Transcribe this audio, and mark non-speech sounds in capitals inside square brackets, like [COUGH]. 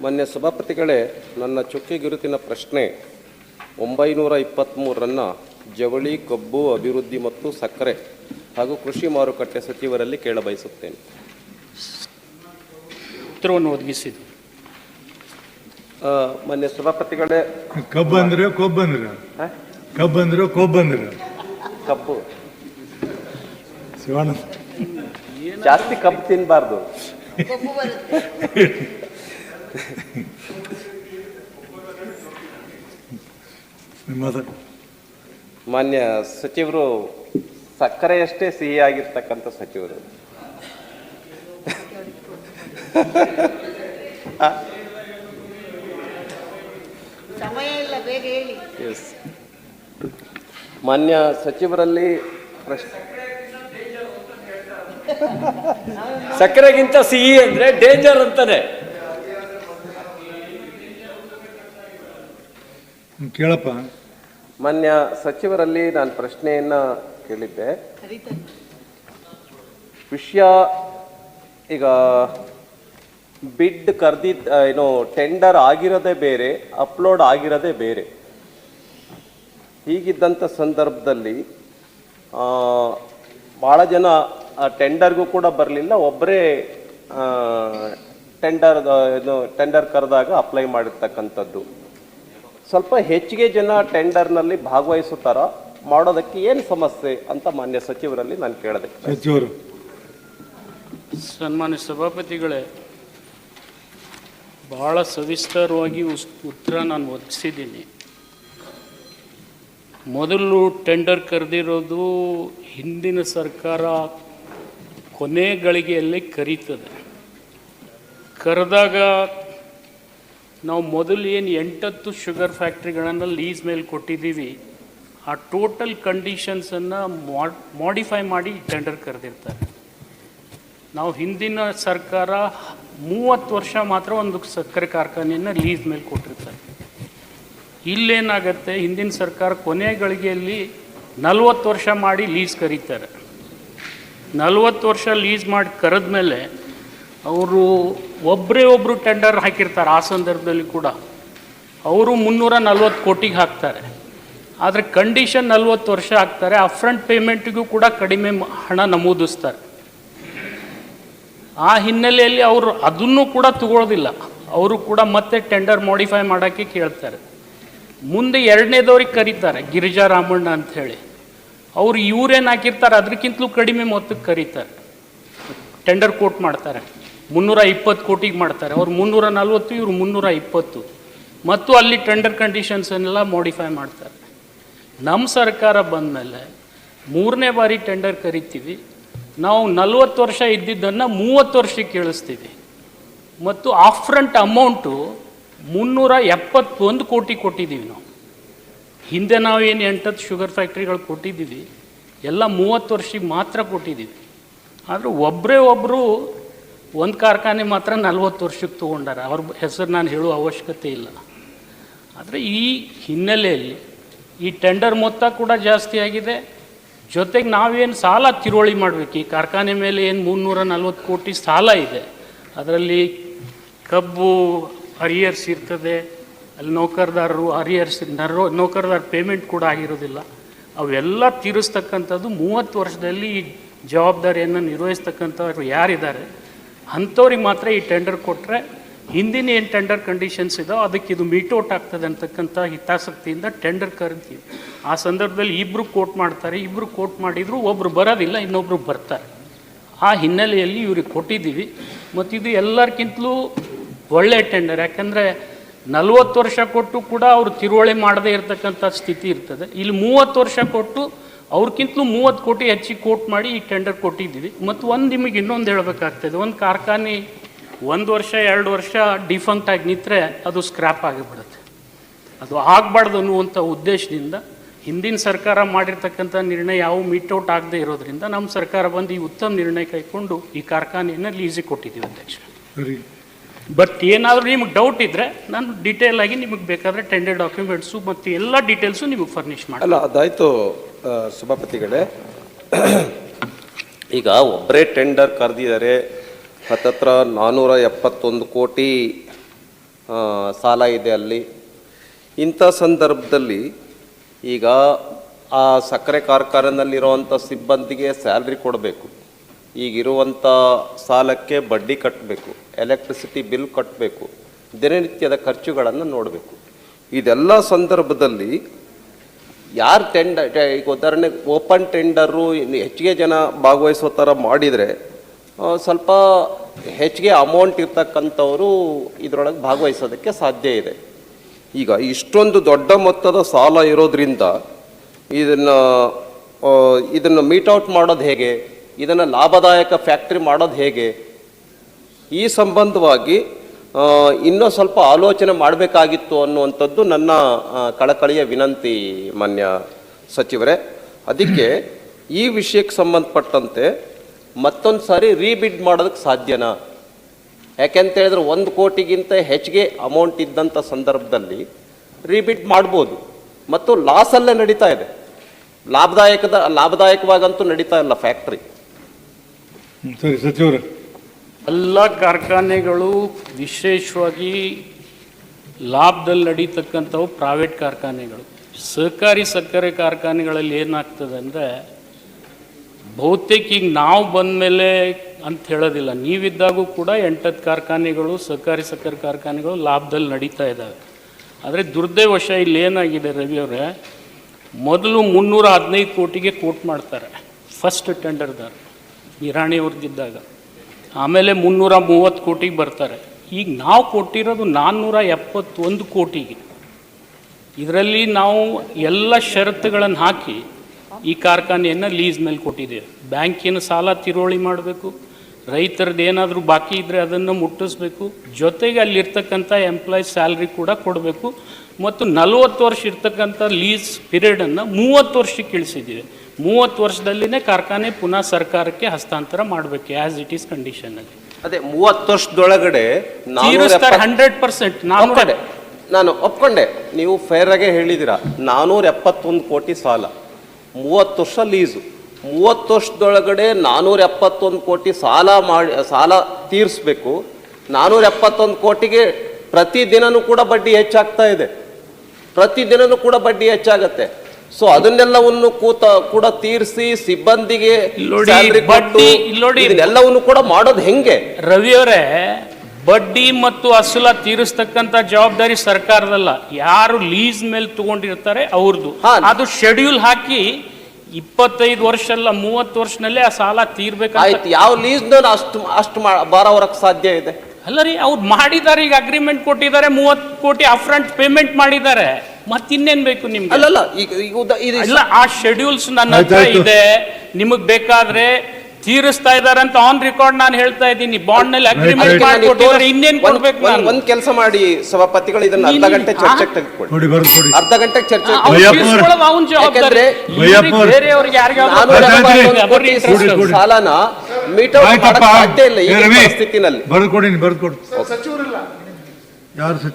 ಮಾನ್ಯ ಸಭಾಪತಿಗಳೇ ನನ್ನ ಚುಕ್ಕಿ ಗುರುತಿನ ಪ್ರಶ್ನೆ ಒಂಬೈನೂರ ಇಪ್ಪತ್ತ್ಮೂರನ್ನು ಜವಳಿ ಕಬ್ಬು ಅಭಿವೃದ್ಧಿ ಮತ್ತು ಸಕ್ಕರೆ ಹಾಗೂ ಕೃಷಿ ಮಾರುಕಟ್ಟೆ ಸಚಿವರಲ್ಲಿ ಕೇಳಬಯಸುತ್ತೇನೆ. ಉತ್ತರವನ್ನು ಒದಗಿಸಿದ್ದು. ಮೊನ್ನೆ ಮಾನ್ಯ ಸಭಾಪತಿಗಳೇ ಕಬ್ಬು ಅಂದ್ರೆ ಕಬ್ಬಂದ್ರೆ ಕಬ್ಬು ಅಂದ್ರೆ ಕೊಬ್ಬು ಕಬ್ಬು. ಜಾಸ್ತಿ ಕಬ್ಬು ತಿನ್ನಬಾರ್ದು. [LAUGHS] [LAUGHS] ಮಾನ್ಯ ಸಚಿವರು ಸಕ್ಕರೆಯಷ್ಟೇ ಸಿಹಿಯಾಗಿರ್ತಕ್ಕಂಥ ಸಚಿವರು. [LAUGHS] ಸಮಯ ಇಲ್ಲ ಬೇಗ ಹೇಳಿ. ಎಸ್ ಮಾನ್ಯ ಸಚಿವರಲ್ಲಿ ಪ್ರಶ್ನೆ [LAUGHS] ಸಕ್ಕರೆಗಿಂತ ಸಿಹಿ ಅಂದ್ರೆ ಡೇಂಜರ್ ಅಂತಾನೆ. ಕೇಳಪ್ಪ. ಮಾನ್ಯ ಸಚಿವರಲ್ಲಿ ನಾನು ಪ್ರಶ್ನೆಯನ್ನ ಕೇಳಿದ್ದೆ. ವಿಷಯ ಈಗ ಬಿಡ್ ಕರೆದಿದ್ದ ಏನು ಟೆಂಡರ್ ಆಗಿರೋದೇ ಬೇರೆ ಅಪ್ಲೋಡ್ ಆಗಿರೋದೇ ಬೇರೆ. ಹೀಗಿದ್ದಂಥ ಸಂದರ್ಭದಲ್ಲಿ ಆ, ಭಾಳ ಜನ ಆ ಟೆಂಡರ್ಗೂ ಕೂಡ ಬರಲಿಲ್ಲ. ಒಬ್ಬರೇ ಟೆಂಡರ್ ಏನು ಟೆಂಡರ್ ಕರೆದಾಗ ಅಪ್ಲೈ ಮಾಡಿರ್ತಕ್ಕಂಥದ್ದು. ಸ್ವಲ್ಪ ಹೆಚ್ಚಿಗೆ ಜನ ಟೆಂಡರ್ನಲ್ಲಿ ಭಾಗವಹಿಸುತ್ತಾರ ಮಾಡೋದಕ್ಕೆ ಏನು ಸಮಸ್ಯೆ ಅಂತ ಮಾನ್ಯ ಸಚಿವರಲ್ಲಿ ನಾನು ಕೇಳಿದೆ. ಸಚಿವರು. ಸನ್ಮಾನ್ಯ ಸಭಾಪತಿಗಳೇ ಬಹಳ ಸವಿಸ್ತಾರವಾಗಿ ಉಸ್ ಉತ್ತರ ನಾನು ಒದಗಿಸಿದ್ದೀನಿ. ಮೊದಲು ಟೆಂಡರ್ ಕರೆದಿರೋದು ಹಿಂದಿನ ಸರ್ಕಾರ ಕೊನೆ ಗಳಿಗೆಯಲ್ಲಿ ಕರೀತದೆ. ಕರೆದಾಗ ನಾವು ಮೊದಲು ಏನು ಎಂಟತ್ತು ಶುಗರ್ ಫ್ಯಾಕ್ಟ್ರಿಗಳನ್ನು ಲೀಸ್ ಮೇಲೆ ಕೊಟ್ಟಿದ್ದೀವಿ, ಆ ಟೋಟಲ್ ಕಂಡೀಷನ್ಸನ್ನು ಮಾಡಿಫೈ ಮಾಡಿ ಟೆಂಡರ್ ಕರೆದಿರ್ತಾರೆ. ನಾವು ಹಿಂದಿನ ಸರ್ಕಾರ ಮೂವತ್ತು ವರ್ಷ ಮಾತ್ರ ಒಂದು ಸಕ್ಕರೆ ಕಾರ್ಖಾನೆಯನ್ನು ಲೀಸ್ ಮೇಲೆ ಕೊಟ್ಟಿರ್ತಾರೆ. ಇಲ್ಲೇನಾಗತ್ತೆ, ಹಿಂದಿನ ಸರ್ಕಾರ ಕೊನೆ ಗಳಿಗೆಯಲ್ಲಿ ನಲ್ವತ್ತು ವರ್ಷ ಮಾಡಿ ಲೀಸ್ ಕರೀತಾರೆ. ನಲ್ವತ್ತು ವರ್ಷ ಲೀಸ್ ಮಾಡಿ ಕರೆದ್ಮೇಲೆ ಅವರು ಒಬ್ಬರೇ ಒಬ್ಬರು ಟೆಂಡರ್ ಹಾಕಿರ್ತಾರೆ, ಆ ಸಂದರ್ಭದಲ್ಲಿ ಕೂಡ. ಅವರು ಮುನ್ನೂರ ನಲ್ವತ್ತು ಕೋಟಿಗೆ ಹಾಕ್ತಾರೆ. ಆದರೆ ಕಂಡೀಷನ್ ನಲ್ವತ್ತು ವರ್ಷ ಹಾಕ್ತಾರೆ ಅಫ್ರಂಟ್ ಪೇಮೆಂಟಿಗೂ ಕೂಡ ಕಡಿಮೆ ಹಣ ನಮೂದಿಸ್ತಾರೆ. ಆ ಹಿನ್ನೆಲೆಯಲ್ಲಿ ಅವರು ಅದನ್ನು ಕೂಡ ತಗೊಳ್ಳೋದಿಲ್ಲ ಅವರು ಕೂಡ ಮತ್ತೆ ಟೆಂಡರ್ ಮಾಡಿಫೈ ಮಾಡೋಕ್ಕೆ ಕೇಳ್ತಾರೆ. ಮುಂದೆ ಎರಡನೇದವ್ರಿಗೆ ಕರೀತಾರೆ, ಗಿರಿಜಾ ರಾಮಣ್ಣ ಅಂಥೇಳಿ. ಅವರು ಇವ್ರೇನು ಹಾಕಿರ್ತಾರೆ ಅದಕ್ಕಿಂತಲೂ ಕಡಿಮೆ ಮೊತ್ತಕ್ಕೆ ಕರೀತಾರೆ. ಟೆಂಡರ್ ಕೋಟ್ ಮಾಡ್ತಾರೆ. ಮುನ್ನೂರ ಇಪ್ಪತ್ತು ಕೋಟಿಗೆ ಮಾಡ್ತಾರೆ. ಅವ್ರು ಮುನ್ನೂರ ನಲ್ವತ್ತು, ಇವರು ಮುನ್ನೂರ ಇಪ್ಪತ್ತು. ಮತ್ತು ಅಲ್ಲಿ ಟೆಂಡರ್ ಕಂಡೀಷನ್ಸನ್ನೆಲ್ಲ ಮಾಡಿಫೈ ಮಾಡ್ತಾರೆ. ನಮ್ಮ ಸರ್ಕಾರ ಬಂದಮೇಲೆ ಮೂರನೇ ಬಾರಿ ಟೆಂಡರ್ ಕರಿತೀವಿ. ನಾವು ನಲ್ವತ್ತು ವರ್ಷ ಇದ್ದಿದ್ದನ್ನು ಮೂವತ್ತು ವರ್ಷಕ್ಕೆ ಕೇಳಿಸ್ತೀವಿ. ಮತ್ತು ಆಫ್ ಫ್ರಂಟ್ ಅಮೌಂಟು ಮುನ್ನೂರ ಎಪ್ಪತ್ತೊಂದು ಕೋಟಿ ಕೊಟ್ಟಿದ್ದೀವಿ ನಾವು. ಹಿಂದೆ ನಾವು ಏನು ಎಂಟತ್ತು ಶುಗರ್ ಫ್ಯಾಕ್ಟ್ರಿಗಳು ಕೊಟ್ಟಿದ್ದೀವಿ. ಎಲ್ಲ ಮೂವತ್ತು ವರ್ಷಕ್ಕೆ ಮಾತ್ರ ಕೊಟ್ಟಿದ್ದೀವಿ. ಆದರೆ ಒಬ್ಬರೇ ಒಬ್ಬರು ಒಂದು ಕಾರ್ಖಾನೆ ಮಾತ್ರ ನಲ್ವತ್ತು ವರ್ಷಕ್ಕೆ ತೊಗೊಂಡಾರೆ. ಅವ್ರ ಹೆಸರು ನಾನು ಹೇಳುವ ಅವಶ್ಯಕತೆ ಇಲ್ಲ. ಆದರೆ ಈ ಹಿನ್ನೆಲೆಯಲ್ಲಿ ಈ ಟೆಂಡರ್ ಮೊತ್ತ ಕೂಡ ಜಾಸ್ತಿ ಆಗಿದೆ. ಜೊತೆಗೆ ನಾವೇನು ಸಾಲ ತಿರುವಳಿ ಮಾಡಬೇಕು? ಈ ಕಾರ್ಖಾನೆ ಮೇಲೆ ಏನು ಮುನ್ನೂರ ನಲ್ವತ್ತು ಕೋಟಿ ಸಾಲ ಇದೆ. ಅದರಲ್ಲಿ ಕಬ್ಬು ಅರಿಯರ್ಸ್ ಇರ್ತದೆ. ಅಲ್ಲಿ ನೌಕರದಾರರು ಹರಿಯರ್ಸ್ ನರೋ ನೌಕರದಾರ ಪೇಮೆಂಟ್ ಕೂಡ ಆಗಿರೋದಿಲ್ಲ. ಅವೆಲ್ಲ ತೀರಿಸ್ತಕ್ಕಂಥದ್ದು ಮೂವತ್ತು ವರ್ಷದಲ್ಲಿ ಈ ಜವಾಬ್ದಾರಿಯನ್ನು ನಿರ್ವಹಿಸ್ತಕ್ಕಂಥವ್ರು ಯಾರಿದ್ದಾರೆ, ಅಂಥವ್ರಿಗೆ ಮಾತ್ರ ಈ ಟೆಂಡರ್ ಕೊಟ್ಟರೆ ಹಿಂದಿನ ಏನು ಟೆಂಡರ್ ಕಂಡೀಷನ್ಸ್ ಇದೋ ಅದಕ್ಕೆ ಇದು ಮೀಟೌಟ್ ಆಗ್ತದೆ ಅಂತಕ್ಕಂಥ ಹಿತಾಸಕ್ತಿಯಿಂದ ಟೆಂಡರ್ ಕರಿತೀವಿ ಆ ಸಂದರ್ಭದಲ್ಲಿ ಇಬ್ಬರು ಕೋಟ್ ಮಾಡ್ತಾರೆ ಇಬ್ಬರು ಕೋಟ್ ಮಾಡಿದ್ರು ಒಬ್ಬರು ಬರೋದಿಲ್ಲ ಇನ್ನೊಬ್ಬರು ಬರ್ತಾರೆ. ಆ ಹಿನ್ನೆಲೆಯಲ್ಲಿ ಇವ್ರಿಗೆ ಕೊಟ್ಟಿದ್ದೀವಿ. ಮತ್ತು ಇದು ಎಲ್ಲರಿಗಿಂತಲೂ ಒಳ್ಳೆ ಟೆಂಡರ್ ಯಾಕಂದರೆ ನಲ್ವತ್ತು ವರ್ಷ ಕೊಟ್ಟು ಕೂಡ ಅವರು ತಿರುವಳಿ ಮಾಡದೇ ಇರತಕ್ಕಂಥ ಸ್ಥಿತಿ ಇರ್ತದೆ. ಇಲ್ಲಿ ಮೂವತ್ತು ವರ್ಷ ಕೊಟ್ಟು ಅವ್ರಕ್ಕಿಂತಲೂ ಮೂವತ್ತು ಕೋಟಿ ಹೆಚ್ಚಿಗೆ ಕೋಟ್ ಮಾಡಿ ಈ ಟೆಂಡರ್ ಕೊಟ್ಟಿದ್ದೀವಿ. ಮತ್ತು ಒಂದು ನಿಮಗೆ ಇನ್ನೊಂದು ಹೇಳಬೇಕಾಗ್ತದೆ ಒಂದು ಕಾರ್ಖಾನೆ ಒಂದು ವರ್ಷ ಎರಡು ವರ್ಷ ಡಿಫಂಕ್ಟ್ ಆಗಿ ನಿಂತರೆ ಅದು ಸ್ಕ್ರ್ಯಾಪ್ ಆಗಿಬಿಡುತ್ತೆ. ಅದು ಆಗಬಾರ್ದು ಅನ್ನುವಂಥ ಉದ್ದೇಶದಿಂದ ಹಿಂದಿನ ಸರ್ಕಾರ ಮಾಡಿರ್ತಕ್ಕಂಥ ನಿರ್ಣಯ ಯಾವ ಮೀಟೌಟ್ ಆಗದೆ ಇರೋದ್ರಿಂದ ನಮ್ಮ ಸರ್ಕಾರ ಬಂದು ಈ ಉತ್ತಮ ನಿರ್ಣಯ ಕೈಕೊಂಡು ಈ ಕಾರ್ಖಾನೆಯನ್ನು ಲೀಸಿಗೆ ಕೊಟ್ಟಿದ್ದೀವಿ ಅಧ್ಯಕ್ಷ. ಸರಿ. ಬಟ್ ಏನಾದರೂ ನಿಮಗೆ ಡೌಟ್ ಇದ್ದರೆ ನಾನು ಡೀಟೇಲ್ ಆಗಿ ನಿಮಗೆ ಬೇಕಾದರೆ ಟೆಂಡರ್ ಡಾಕ್ಯುಮೆಂಟ್ಸು ಮತ್ತು ಎಲ್ಲ ಡೀಟೇಲ್ಸು ನಿಮಗೆ ಫರ್ನಿಷ್ ಮಾಡಿ ಅಲ್ಲ ಅದಾಯಿತು. ಸಭಾಪತಿಗಳೇ. [CLEARS THROAT] ಈಗ ಒಬ್ಬರೇ ಟೆಂಡರ್ ಕರೆದಿದ್ದಾರೆ. ಹತ್ತತ್ರ ನಾನ್ನೂರ ಎಪ್ಪತ್ತೊಂದು ಕೋಟಿ ಸಾಲ ಇದೆ ಅಲ್ಲಿ. ಇಂಥ ಸಂದರ್ಭದಲ್ಲಿ ಈಗ ಆ ಸಕ್ಕರೆ ಕಾರ್ಖಾನೆಯಲ್ಲಿರುವಂಥ ಸಿಬ್ಬಂದಿಗೆ ಸ್ಯಾಲ್ರಿ ಕೊಡಬೇಕು. ಈಗಿರುವಂಥ ಸಾಲಕ್ಕೆ ಬಡ್ಡಿ ಕಟ್ಟಬೇಕು ಎಲೆಕ್ಟ್ರಿಸಿಟಿ ಬಿಲ್ ಕಟ್ಟಬೇಕು ದಿನನಿತ್ಯದ ಖರ್ಚುಗಳನ್ನು ನೋಡಬೇಕು. ಇದೆಲ್ಲ ಸಂದರ್ಭದಲ್ಲಿ ಯಾರು ಟೆಂಡರ್ ಈಗ ಉದಾಹರಣೆ ಓಪನ್ ಟೆಂಡರು ಇನ್ನು ಹೆಚ್ಚಿಗೆ ಜನ ಭಾಗವಹಿಸೋ ಥರ ಮಾಡಿದರೆ ಸ್ವಲ್ಪ ಹೆಚ್ಚಿಗೆ ಅಮೌಂಟ್ ಇರ್ತಕ್ಕಂಥವರು ಇದರೊಳಗೆ ಭಾಗವಹಿಸೋದಕ್ಕೆ ಸಾಧ್ಯ ಇದೆ. ಈಗ ಇಷ್ಟೊಂದು ದೊಡ್ಡ ಮೊತ್ತದ ಸಾಲ ಇರೋದ್ರಿಂದ ಇದನ್ನು ಇದನ್ನು ಔಟ್ ಮಾಡೋದು ಹೇಗೆ, ಇದನ್ನು ಲಾಭದಾಯಕ ಫ್ಯಾಕ್ಟ್ರಿ ಮಾಡೋದು ಹೇಗೆ, ಈ ಸಂಬಂಧವಾಗಿ ಇನ್ನೂ ಸ್ವಲ್ಪ ಆಲೋಚನೆ ಮಾಡಬೇಕಾಗಿತ್ತು ಅನ್ನುವಂಥದ್ದು ನನ್ನ ಕಳಕಳಿಯ ವಿನಂತಿ ಮಾನ್ಯ ಸಚಿವರೇ. ಅದಕ್ಕೆ ಈ ವಿಷಯಕ್ಕೆ ಸಂಬಂಧಪಟ್ಟಂತೆ ಮತ್ತೊಂದು ಸಾರಿ ರೀಬಿಡ್ ಮಾಡೋದಕ್ಕೆ ಸಾಧ್ಯನಾ? ಯಾಕೆಂತ ಹೇಳಿದ್ರೆ ಒಂದು ಕೋಟಿಗಿಂತ ಹೆಚ್ಚಿಗೆ ಅಮೌಂಟ್ ಇದ್ದಂಥ ಸಂದರ್ಭದಲ್ಲಿ ರೀಬಿಡ್ ಮಾಡ್ಬೋದು. ಮತ್ತು ಲಾಸಲ್ಲೇ ನಡೀತಾ ಇದೆ. ಲಾಭದಾಯಕದ, ಲಾಭದಾಯಕವಾಗಂತೂ ನಡೀತಾ ಇಲ್ಲ ಫ್ಯಾಕ್ಟ್ರಿ ಸರಿ, ಸಚಿವರು. ಎಲ್ಲ ಕಾರ್ಖಾನೆಗಳು ವಿಶೇಷವಾಗಿ ಲಾಭದಲ್ಲಿ ನಡೀತಕ್ಕಂಥವು ಪ್ರೈವೇಟ್ ಕಾರ್ಖಾನೆಗಳು. ಸಹಕಾರಿ ಸಕ್ಕರೆ ಕಾರ್ಖಾನೆಗಳಲ್ಲಿ ಏನಾಗ್ತದೆ ಅಂದರೆ ಬಹುತೇಕ ಈಗ ನಾವು ಬಂದ ಮೇಲೆ ಅಂತ ಹೇಳೋದಿಲ್ಲ. ನೀವಿದ್ದಾಗೂ ಕೂಡ ಎಂಟತ್ತು ಕಾರ್ಖಾನೆಗಳು ಸಹಕಾರಿ ಸಕ್ಕರೆ ಕಾರ್ಖಾನೆಗಳು ಲಾಭದಲ್ಲಿ ನಡೀತಾ ಇದ್ದಾವೆ. ಆದರೆ ದುರ್ದೈವಶ ಇಲ್ಲಿ ಏನಾಗಿದೆ ರವಿ ಅವರೇ, ಮೊದಲು ಮುನ್ನೂರ ಹದಿನೈದು ಕೋಟಿಗೆ ಕೋಟ್ ಮಾಡ್ತಾರೆ. ಫಸ್ಟ್ ಟೆಂಡರ್ದಾರ ಇರಾಣಿಯವ್ರದ್ದಿದ್ದಾಗ ಆಮೇಲೆ ಮುನ್ನೂರ ಮೂವತ್ತು ಕೋಟಿಗೆ ಬರ್ತಾರೆ. ಈಗ ನಾವು ಕೊಟ್ಟಿರೋದು ನಾನ್ನೂರ ಎಪ್ಪತ್ತೊಂದು ಕೋಟಿಗೆ. ಇದರಲ್ಲಿ ನಾವು ಎಲ್ಲ ಷರತ್ತುಗಳನ್ನು ಹಾಕಿ ಈ ಕಾರ್ಖಾನೆಯನ್ನು ಲೀಸ್ ಮೇಲೆ ಕೊಟ್ಟಿದ್ದೇವೆ. ಬ್ಯಾಂಕಿನ ಸಾಲ ತಿರುವಳಿ ಮಾಡಬೇಕು, ರೈತರದ್ದು ಏನಾದರೂ ಬಾಕಿ ಇದ್ದರೆ ಅದನ್ನು ಮುಟ್ಟಿಸ್ಬೇಕು, ಜೊತೆಗೆ ಅಲ್ಲಿರ್ತಕ್ಕಂಥ ಎಂಪ್ಲಾಯೀಸ್ ಸ್ಯಾಲ್ರಿ ಕೂಡ ಕೊಡಬೇಕು, ಮತ್ತು ನಲವತ್ತು ವರ್ಷ ಇರ್ತಕ್ಕಂಥ ಲೀಸ್ ಪಿರಿಯಡನ್ನು ಮೂವತ್ತು ವರ್ಷಕ್ಕೆ ಇಳಿಸಿದ್ದೀವಿ. ಮೂವತ್ತು ವರ್ಷದಲ್ಲಿನೇ ಕಾರ್ಖಾನೆ ಪುನಃ ಸರ್ಕಾರಕ್ಕೆ ಹಸ್ತಾಂತರ ಮಾಡಬೇಕು ಆಸ್ ಇಟ್ ಈಸ್ ಕಂಡೀಷನಲ್ಲಿ ಅದೇ ಮೂವತ್ತು ವರ್ಷದೊಳಗಡೆ ಹಂಡ್ರೆಡ್ ಪರ್ಸೆಂಟ್ ನಾನು ಒಪ್ಕೊಂಡೆ. ನಾನು ಒಪ್ಕೊಂಡೆ. ನೀವು ಫೇರ್ ಆಗೇ ಹೇಳಿದಿರ ನಾನೂರ ಎಪ್ಪತ್ತೊಂದು ಕೋಟಿ ಸಾಲ. ಮೂವತ್ತು ವರ್ಷ ಲೀಸು ಮೂವತ್ತು ವರ್ಷದೊಳಗಡೆ ನಾನೂರ ಎಪ್ಪತ್ತೊಂದು ಕೋಟಿ ಸಾಲ ಮಾಡಿ ಸಾಲ ತೀರಿಸ್ಬೇಕು. ನಾನೂರ ಎಪ್ಪತ್ತೊಂದು ಕೋಟಿಗೆ ಪ್ರತಿದಿನನೂ ಕೂಡ ಬಡ್ಡಿ ಹೆಚ್ಚಾಗ್ತಾ ಇದೆ. ಪ್ರತಿದಿನನೂ ಕೂಡ ಬಡ್ಡಿ ಹೆಚ್ಚಾಗತ್ತೆ. ಸೊ ಅದನ್ನೆಲ್ಲವನ್ನು ಕೂತ ಕೂಡ ತೀರಿಸಿ ಸಿಬ್ಬಂದಿಗೆ. ಇದನ್ನೆಲ್ಲವನ್ನು ಕೂಡ ಮಾಡೋದು ಹೆಂಗೆ ರವಿಯವರೇ ಬಡ್ಡಿ ಮತ್ತು ಅಸಲ ತೀರಿಸ್ತಕ್ಕಂಥ ಜವಾಬ್ದಾರಿ ಸರ್ಕಾರದಲ್ಲ ಯಾರು ಲೀಸ್ ಮೇಲೆ ತಗೊಂಡಿರ್ತಾರೆ ಅವ್ರದ್ದು. ಅದು ಶೆಡ್ಯೂಲ್ ಹಾಕಿ ಇಪ್ಪತ್ತೈದು ವರ್ಷ ಅಲ್ಲ ಮೂವತ್ತು ವರ್ಷನಲ್ಲೇ ಆ ಸಾಲ ತೀರ್ಬೇಕಾಯ್ತು ಯಾವ ಲೀಸ್ ಅಷ್ಟು ಅಷ್ಟು ಬಾರವರಕ್ಕೆ ಬಾರ ಹೊರಕ್ ಸಾಧ್ಯ ಇದೆ ಅಲ್ಲ ರೀ ಅವ್ರು ಮಾಡಿದ್ದಾರೆ ಈಗ ಅಗ್ರಿಮೆಂಟ್ ಕೊಟ್ಟಿದ್ದಾರೆ ಮೂವತ್ತು ಕೋಟಿ ಅಫ್ರಂಟ್ ಪೇಮೆಂಟ್ ಮಾಡಿದ್ದಾರೆ ಮತ್ತಿನ್ನೇನ್ ಬೇಕು ನಿಮ್ಗೆ? ಅಲ್ಲಲ್ಲ ಈಗ ಈಗ ಉದಾ- ಇದು ಇಲ್ಲ ಆ ಶೆಡ್ಯೂಲ್ಸ್ ನನ್ನ ಹತ್ರ ಆಯ್ತಾಯ್ತು. ಇದೆ. ನಿಮಗ್ ಬೇಕಾದ್ರೆ ತೀರಿಸ್ತಾ ಇದಾರೆ ಅಂತ ಆನ್ ರೆಕಾರ್ಡ್ ನಾನು ಹೇಳ್ತಾ ಇದ್ದೀನಿ. ಬಾಂಡ್ನಲ್ಲಿ ಅಗ್ರಿಮೆಂಟ್ ಕೊಟ್ಟಿದ್ದಾರೆ. ಇನ್ನೇನ್ ಒಂದ್- ಕೊಡ್ಬೇಕು ಒಂದ್- ನಾನು? ಒಂದ್ ಕೆಲಸ ಮಾಡಿ ಸಭಾಪತಿಗಳು ಇದನ್ನ ಅರ್ಧ ನೀನು- ಗಂಟೆ ಚರ್ಚೆ ಚರ್ಚೆಗೆ ತೆಗೆದುಕೊಳ್ಳಿ. ನೋಡಿ ಬರ್ದು ಕೊಡಿ. ಅರ್ಧ ಗಂಟೆ ಚರ್ಚೆ ಅವ್ನು ಭಯ್ಯಪ್ಪ ಅವ್ರೆ. ತೀರಿಸ್ಕೊಳ್ಳೋದು ಅವ್ನ್ ಜವಾಬ್ದಾರಿ. ಯಾಕಂದ್ರೆ ಭಯ್ಯಪ್ಪ ಅವ್ರೆ. ಬೇರೆಯವ್ರಿಗೆ ಯಾರಿಗೆ ನಾನೂರ ಆಯ್ತು, ಆಯ್ತು. ಎಪ್ಪತ್ತೊಂದು ಕೋಟಿ ಕೊಡಿ, ಕೊಡಿ. ಸಾಲನ ಮೀಟ್ ಔಟ್ ಆಯ್ತಪ್ಪ. ಮಾಡಕ್ ಸಾಧ್ಯ ಇಲ್ಲ ಈ ರವಿ. ಪರಿಸ್ಥಿತಿನಲ್ಲಿ. ಬರ್ದು ಕೊಡಿ ಬರ್ದು ಕೊಡಿ. ಯಾರು ಸಚಿವ